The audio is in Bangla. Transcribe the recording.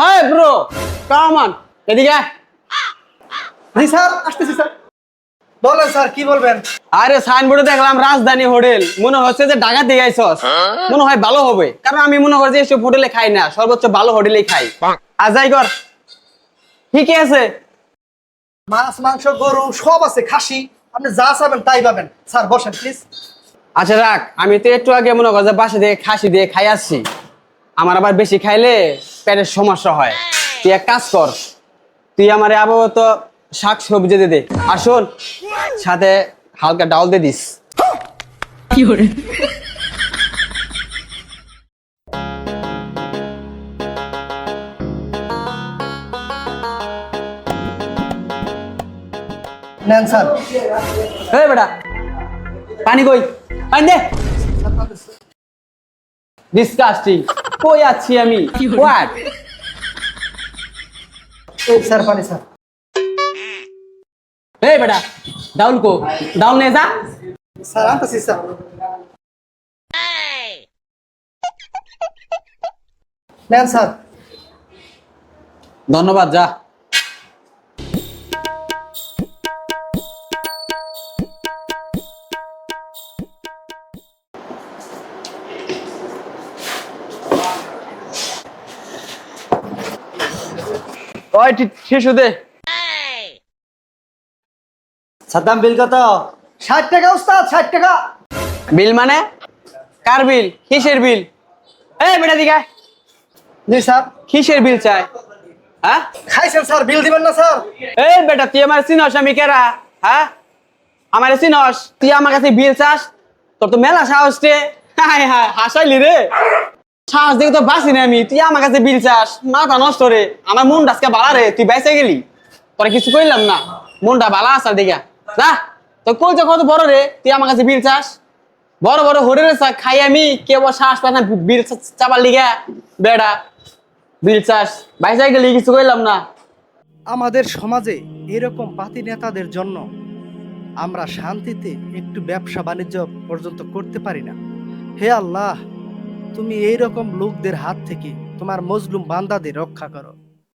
হাই ব্রো কামান এদিকে আয়। জি স্যার আসতেছি স্যার। বলেন স্যার কি বলবেন? আরে সাইনবোর্ডে দেখলাম রাজধানী হোটেল। মনে হচ্ছে যে ঢাকা দিয়ে আইছস। মনে হয় ভালো হবে। কারণ আমি মনে করি যে এসব হোটেলে খাই না। সর্বোচ্চ ভালো হোটেলেই খাই। আর যাই কর। ঠিকই আছে? মাছ মাংস গরু সব আছে খাসি। আপনি যা চাবেন তাই পাবেন। স্যার বসেন প্লিজ আচ্ছা রাখ। আমি তো একটু আগে মনে কর যে বাসা দিয়ে খাসি দিয়ে খাই আসছি। আমার আবার বেশি খাইলে পেটের সমস্যা হয়। তুই এক কাজ কর তুই আমার আবহাওয়া তো শাক সবজি দিয়ে দে। আর শোন সাথে হালকা ডাল দিয়ে দিস। নেন স্যার। এই বেটা পানি কই? পানি দে। ডিসকাস্টিং কই আছি আমি? হোয়াট এই স্যার পানি স্যার। এই বেটা ডাউন কো। ডাউন নে যা। স্যার আনতেছি স্যার। নেন স্যার। ধন্যবাদ যা। ওই শিশু দে সাদ্দাম বিল কত? ষাট টাকা উস্তাদ ষাট টাকা। বিল মানে? কার বিল? কিসের বিল? এই বেটা দিকে জি স্যার। কিসের বিল চাই? হ্যাঁ? খাইছেন স্যার বিল দিবেন না স্যার। এই বেটা তুই আমার চিনস আমি কেরা? হ্যাঁ? আমার চিনস? তুই আমার কাছে বিল চাস? তোর তো মেলা সাহস রে। হাসাইলি রে। সাহস দেখে তো বাঁচি না আমি। তুই আমার কাছে বিল চাস, মাথা নষ্ট রে। আমার মন আজকে বালা রে, তুই বেঁচে গেলি। তোরা কিছু কইলাম না, মনটা বালা আসার দেখা। না তো কই যে কত বড় রে, তুই আমার কাছে বিল চাস। বড় বড় হোটেলে চা, খাই আমি কেবল শ্বাস পায় না, বিল চাপার লিগা। বেড়া, বিল চাস। বাইসা গেলি, কিছু কইলাম না। আমাদের সমাজে এরকম পাতি নেতাদের জন্য আমরা শান্তিতে একটু ব্যবসা বাণিজ্য পর্যন্ত করতে পারি না। হে আল্লাহ তুমি এইরকম লোকদের হাত থেকে তোমার মজলুম বান্দাদের রক্ষা করো।